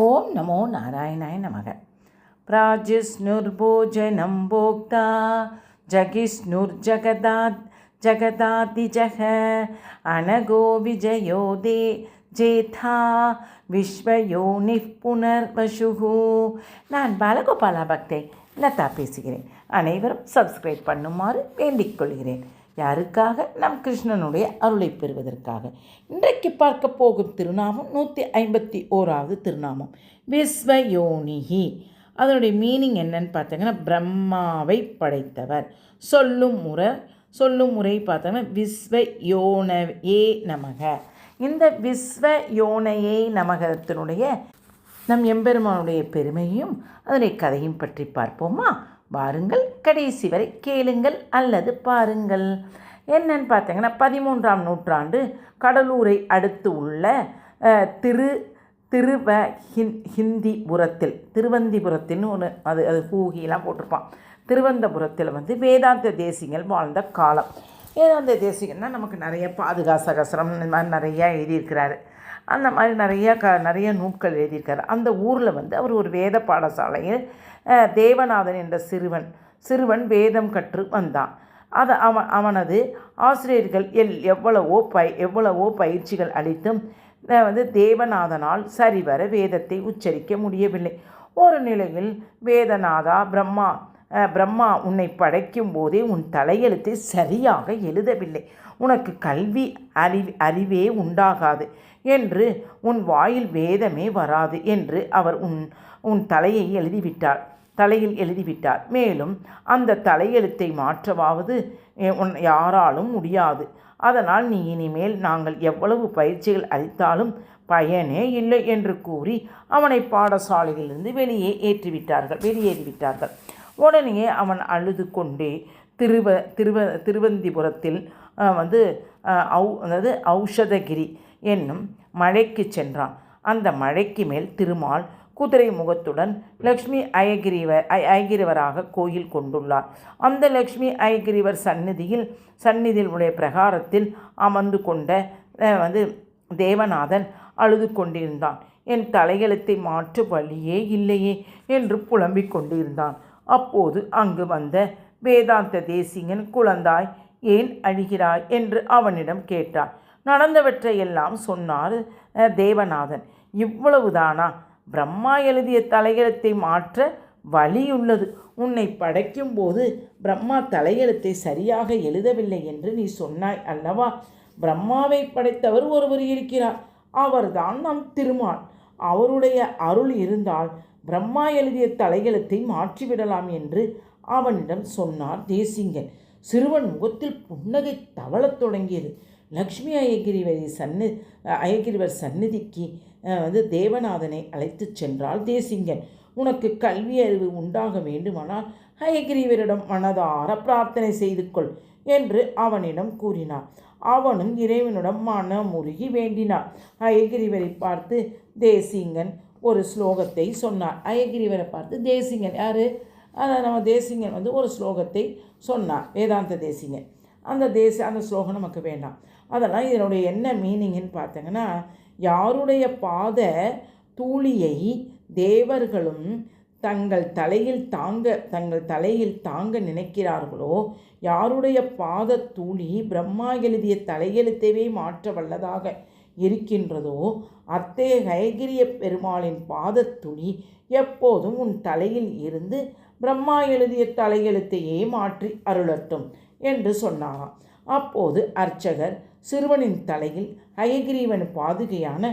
ஓம் நமோ நாராயணாய நமக. பிராஜிஸ்னுர்போஜனம் போக்தா ஜகிஸ்னுர்ஜகதாத் ஜகதாதிஜக அனகோ விஜயோ தே ஜேதா விஸ்வயோனிப் புனர்வசுகு. நான் பாலகோபாலா பக்தை லதா பேசுகிறேன். அனைவரும் சப்ஸ்கிரைப் பண்ணுமாறு வேண்டிக் கொள்கிறேன். யாருக்காக? நம் கிருஷ்ணனுடைய அருளை பெறுவதற்காக. இன்றைக்கு பார்க்க போகும் திருநாமம் நூற்றி ஐம்பத்தி ஓராவது திருநாமம். விஸ்வயோனிகி அதனுடைய மீனிங் என்னன்னு பார்த்தீங்கன்னா பிரம்மாவை படைத்தவர். சொல்லும் முறை சொல்லும் முறை பார்த்தோன்னா விஸ்வ யோன ஏ நமக. இந்த விஸ்வ யோனையே நமகத்தினுடைய நம் எம்பெருமானுடைய பெருமையும் அதனுடைய கதையும் பற்றி பார்ப்போமா? வாருங்கள். கடைசி வரை கேளுங்கள் அல்லது பாருங்கள். என்னன்னு பார்த்தீங்கன்னா பதிமூன்றாம் நூற்றாண்டு கடலூரை அடுத்து உள்ள திரு திருவ ஹிந் ஹிந்திபுரத்தில் திருவந்திபுரத்தின்னு ஒன்று அது அது கூகிலாம் போட்டிருப்பான். திருவந்தபுரத்தில் வந்து வேதாந்த தேசிகள் வாழ்ந்த காலம். வேதாந்த தேசிகன்னா நமக்கு நிறைய பாதுகாசகசரம் இந்த மாதிரி நிறையா எழுதியிருக்கிறாரு. அந்த மாதிரி நிறையா க நிறைய நூட்கள் எழுதியிருக்காரு. அந்த ஊரில் வந்து அவர் ஒரு வேத பாடசாலையில் தேவநாதன் என்ற சிறுவன் சிறுவன் வேதம் கற்று வந்தான். அது அவன் அவனது ஆசிரியர்கள் எல் எவ்வளவோ பய எவ்வளவோ பயிற்சிகள் அளித்தும் வந்து தேவநாதனால் சரிவர வேதத்தை உச்சரிக்க முடியவில்லை. ஒரு நிலையில் வேதநாதா பிரம்மா பிரம்மா உன்னை படைக்கும் போதே உன் தலையெழுத்தை சரியாக எழுதவில்லை. உனக்கு கல்வி அறிவி அறிவே உண்டாகாது என்று உன் வாயில் வேதமே வராது என்று அவர் உன் உன் தலையை எழுதிவிட்டார். தலையில் எழுதிவிட்டார். மேலும் அந்த தலையெழுத்தை மாற்றவாவது உன் யாராலும் முடியாது. அதனால் நீ இனிமேல் நாங்கள் எவ்வளவு பயிற்சிகள் அளித்தாலும் பயனே இல்லை என்று கூறி அவனை பாடசாலையிலிருந்து வெளியே ஏற்றிவிட்டார்கள். வெளியேறிவிட்டார்கள். உடனே அவன் அழுது கொண்டே திருவ திருவ திருவந்திபுரத்தில் வந்து ஔ அதாவது ஔஷதகிரி என்னும் மழைக்கு சென்றான். அந்த மழைக்கு மேல் திருமால் குதிரை முகத்துடன் லக்ஷ்மி அயகிரிவர் ஐ அயகிரிவராக கோயில் கொண்டுள்ளார். அந்த லக்ஷ்மி அயகிரிவர் சந்நிதியில் சந்நிதியில் உடைய பிரகாரத்தில் அமர்ந்து கொண்ட வந்து தேவநாதன் அழுது கொண்டிருந்தான். என் தலையெழுத்தை மாற்று வழியே இல்லையே என்று புலம்பிக் கொண்டிருந்தான். அப்போது அங்கு வந்த வேதாந்த தேசிகன் குழந்தாய் ஏன் அழுகிறாய்? என்று அவனிடம் கேட்டார் நடந்தவற்றையெல்லாம் சொன்னார் தேவநாதன். இவ்வளவுதானா? பிரம்மா எழுதிய தலையெழுத்தை மாற்ற வழியுள்ளது. உன்னை படைக்கும்போது பிரம்மா தலையெழுத்தை சரியாக எழுதவில்லை என்று நீ சொன்னாய் அல்லவா? பிரம்மாவை படைத்தவர் ஒருவர் இருக்கிறார். அவர்தான் நம் திருமால். அவருடைய அருள் இருந்தால் பிரம்மா எழுதிய தலையெழுத்தை மாற்றிவிடலாம் என்று அவனிடம் சொன்னார் தேசிங்கன். சிறுவன் முகத்தில் புன்னகை தவளத் தொடங்கியது. லக்ஷ்மி அயகிரிவரி சன்னு அயகிரிவர் சந்நிதிக்கு வந்து தேவநாதனை அழைத்துச் சென்றால் தேசிங்கன். உனக்கு கல்வி அறிவு உண்டாக வேண்டுமானால் அயகிரிவரிடம் மனதார பிரார்த்தனை செய்து கொள் என்று அவனிடம் கூறினார். அவனும் இறைவனிடம் மனமுருகி வேண்டினான். அயகிரிவரை பார்த்து தேசிங்கன் ஒரு ஸ்லோகத்தை சொன்னார். அயகிரிவரை பார்த்து தேசிங்கன் யார்? அதான் நம்ம தேசிங்கன் வந்து ஒரு ஸ்லோகத்தை சொன்னார். வேதாந்த தேசிங்கன். அந்த தேச அந்த ஸ்லோகம் நமக்கு வேண்டாம். அதெல்லாம் இதனுடைய என்ன மீனிங்னு பார்த்தீங்கன்னா யாருடைய பாத தூளியை தேவர்களும் தங்கள் தலையில் தாங்க தங்கள் தலையில் தாங்க நினைக்கிறார்களோ? யாருடைய பாத தூளி பிரம்மா எழுதிய தலையெழுத்தவே மாற்ற வல்லதாக இருக்கின்றதோ? அத்தே கைகிரிய பெருமாளின் பாதத்துளி எப்போதும் உன் தலையில் இருந்து பிரம்மா எழுதிய தலையெழுத்தையே மாற்றி அருளட்டும் என்று சொன்னாராம் அப்போது அர்ச்சகர் சிறுவனின் தலையில் ஹயகிரீவன் பாதுகையான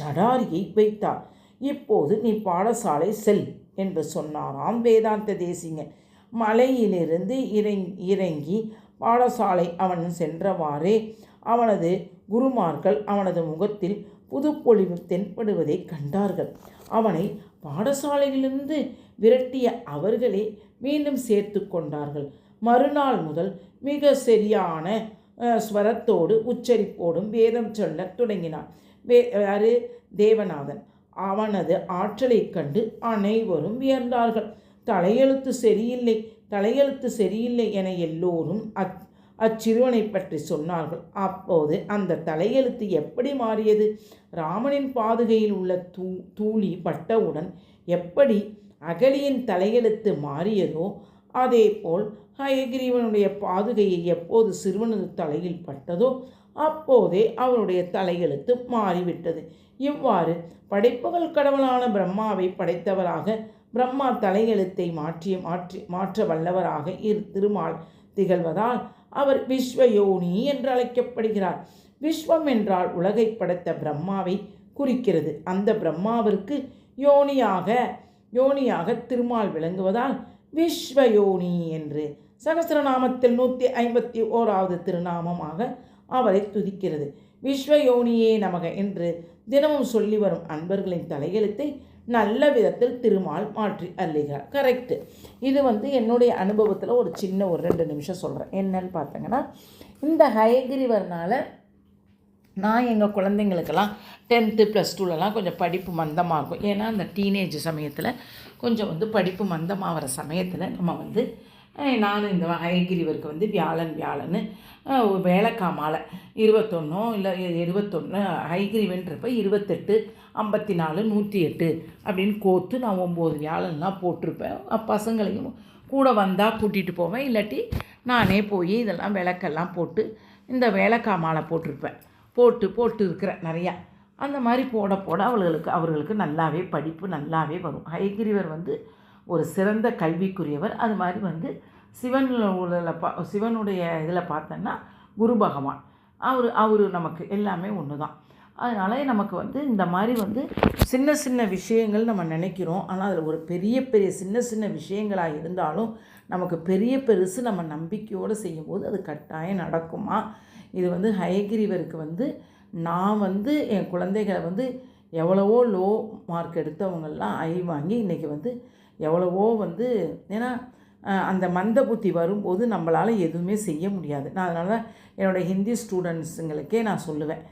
ஜடாரியை வைத்தார். இப்போது நீ பாடசாலை செல் என்று சொன்னாராம் வேதாந்த தேசிங்கன் மலையிலிருந்து இறங்கி இறங்கி பாடசாலை அவன் சென்றவாறே அவனது குருமார்கள் அவனது முகத்தில் புதுப்பொழிவு தென்படுவதை கண்டார்கள். அவனை பாடசாலையிலிருந்து விரட்டிய அவர்களே மீண்டும் சேர்த்து கொண்டார்கள். மறுநாள் முதல் மிக சரியான ஸ்வரத்தோடு உச்சரிப்போடும் வேதம் சொல்லத் தொடங்கினான். வே யாரு? தேவநாதன். அவனது ஆற்றலைக் கண்டு அனைவரும் வியந்தார்கள். தலையெழுத்து சரியில்லை தலையெழுத்து சரியில்லை என எல்லோரும் அச் அச்சிறுவனை பற்றி சொன்னார்கள். அப்போது அந்த தலையெழுத்து எப்படி மாறியது? ராமனின் பாதுகையில் உள்ள தூ தூளி பட்டவுடன் எப்படி அகலியின் தலையெழுத்து மாறியதோ அதேபோல் ஹயகிரீவனுடைய பாதுகையை எப்போது சிறுவனது தலையில் பட்டதோ அப்போதே அவருடைய தலையெழுத்து மாறிவிட்டது. இவ்வாறு படைப்புகள் கடவுளான பிரம்மாவை படைத்தவராக பிரம்மா தலையெழுத்தை மாற்றிய மாற்றி மாற்ற வல்லவராக இரு திருமால் திகழ்வதால் அவர் விஸ்வயோனி என்று அழைக்கப்படுகிறார். விஸ்வம் என்றால் உலகை படைத்த பிரம்மாவை குறிக்கிறது. அந்த பிரம்மாவிற்கு யோனியாக யோனியாக திருமால் விளங்குவதால் விஸ்வயோனி என்று சகசரநாமத்தில் நூற்றி ஐம்பத்தி ஓராவது திருநாமமாக அவரை துதிக்கிறது. விஸ்வயோனியே நமக என்று தினமும் சொல்லி வரும் அன்பர்களின் தலையெழுத்தை நல்ல விதத்தில் திருமால் மாற்றி அள்ளுகிறார். கரெக்டு இது வந்து என்னுடைய அனுபவத்தில் ஒரு சின்ன ஒரு ரெண்டு நிமிஷம் சொல்கிறேன் என்னன்னு பார்த்தீங்கன்னா இந்த ஹயகிரிவர்னால் நான் எங்கள் குழந்தைங்களுக்கெல்லாம் டென்த்து ப்ளஸ் டூலலாம் கொஞ்சம் படிப்பு மந்தமாக இருக்கும் ஏன்னா அந்த டீனேஜ் சமயத்தில் கொஞ்சம் வந்து படிப்பு மந்தமாகிற சமயத்தில் நம்ம வந்து நானும் இந்த ஐகிரிவருக்கு வந்து வியாழன் வியாழன்னு வேலைக்கா மாலை. இருபத்தொன்னோ இல்லை இருபத்தொன்று ஹைகிரிவன்றப்ப இருபத்தெட்டு ஐம்பத்தி நாலு நூற்றி எட்டு அப்படின்னு கோத்து நான் ஒம்பது வியாழன்லாம் போட்டிருப்பேன். பசங்களையும் கூட வந்தால் கூட்டிகிட்டு போவேன். இல்லாட்டி நானே போய் இதெல்லாம் விளக்கெல்லாம் போட்டு இந்த வேலைக்கா மாலை போட்டிருப்பேன். போட்டு போட்டு இருக்கிறேன் நிறையா. அந்த மாதிரி போட போட அவர்களுக்கு அவர்களுக்கு நல்லாவே படிப்பு நல்லாவே வரும். ஹைகிரிவர் வந்து ஒரு சிறந்த கல்விக்குரியவர். அது மாதிரி வந்து சிவன் உள்ள பா சிவனுடைய இதில் பார்த்தோன்னா குரு பகவான். அவர் அவர் நமக்கு எல்லாமே ஒன்று தான். அதனால் நமக்கு வந்து இந்த மாதிரி வந்து சின்ன சின்ன விஷயங்கள் நம்ம நினைக்கிறோம். ஆனால் அதில் ஒரு பெரிய பெரிய சின்ன சின்ன விஷயங்களாக இருந்தாலும் நமக்கு பெரிய பெருசு நம்ம நம்பிக்கையோடு செய்யும்போது அது கட்டாயம் நடக்குமா? இது வந்து ஹயகிரிவருக்கு வந்து நான் வந்து என் குழந்தைகளை வந்து எவ்வளவோ லோ மார்க் எடுத்தவங்கெல்லாம் ஐ வாங்கி இன்றைக்கி வந்து எவ்வளவோ வந்து ஏன்னா அந்த மந்த புத்தி வரும்போது நம்மளால் எதுவுமே செய்ய முடியாது. நான் அதனால் என்னோடய ஹிந்தி ஸ்டூடெண்ட்ஸுங்களுக்கே நான் சொல்லுவேன்.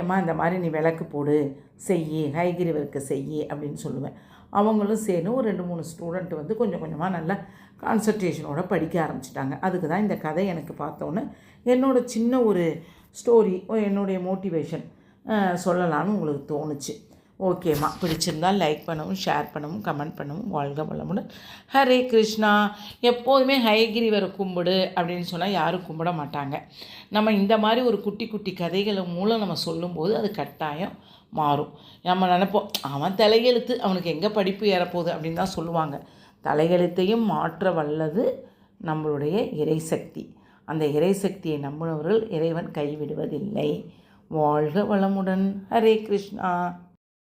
ஏம்மா இந்த மாதிரி நீ விளக்கு போடு செய்யி ஹைகிரி செய்யி அப்படின்னு சொல்லுவேன். அவங்களும் சேர்ந்து ஒரு ரெண்டு மூணு ஸ்டூடெண்ட் வந்து கொஞ்சம் கொஞ்சமாக நல்லா கான்சன்ட்ரேஷனோட படிக்க ஆரம்பிச்சிட்டாங்க. அதுக்கு தான் இந்த கதை எனக்கு பார்த்தோன்னே என்னோடய சின்ன ஒரு ஸ்டோரி என்னுடைய மோட்டிவேஷன் சொல்லலாம்னு உங்களுக்கு தோணுச்சு. ஓகேம்மா பிடிச்சிருந்தால் லைக் பண்ணவும் ஷேர் பண்ணவும் கமெண்ட் பண்ணவும் வாழ்க வளமுடன். ஹரே கிருஷ்ணா. எப்போதுமே ஹைகிரிவரை கும்பிடு அப்படின்னு சொன்னால் யாரும் கும்பிட மாட்டாங்க. நம்ம இந்த மாதிரி ஒரு குட்டி குட்டி கதைகளை மூலம் நம்ம சொல்லும்போது அது கட்டாயம் மாறும். நம்ம நினைப்போம் அவன் தலையெழுத்து அவனுக்கு எங்கே படிப்பு ஏறப்போகுது? அப்படின்னு தான் சொல்லுவாங்க. தலையெழுத்தையும் மாற்ற வல்லது நம்மளுடைய இறைசக்தி. அந்த இறைசக்தியை நம்பினவர்கள் இறைவன் கைவிடுவதில்லை. வாழ்க வளமுடன். ஹரே கிருஷ்ணா.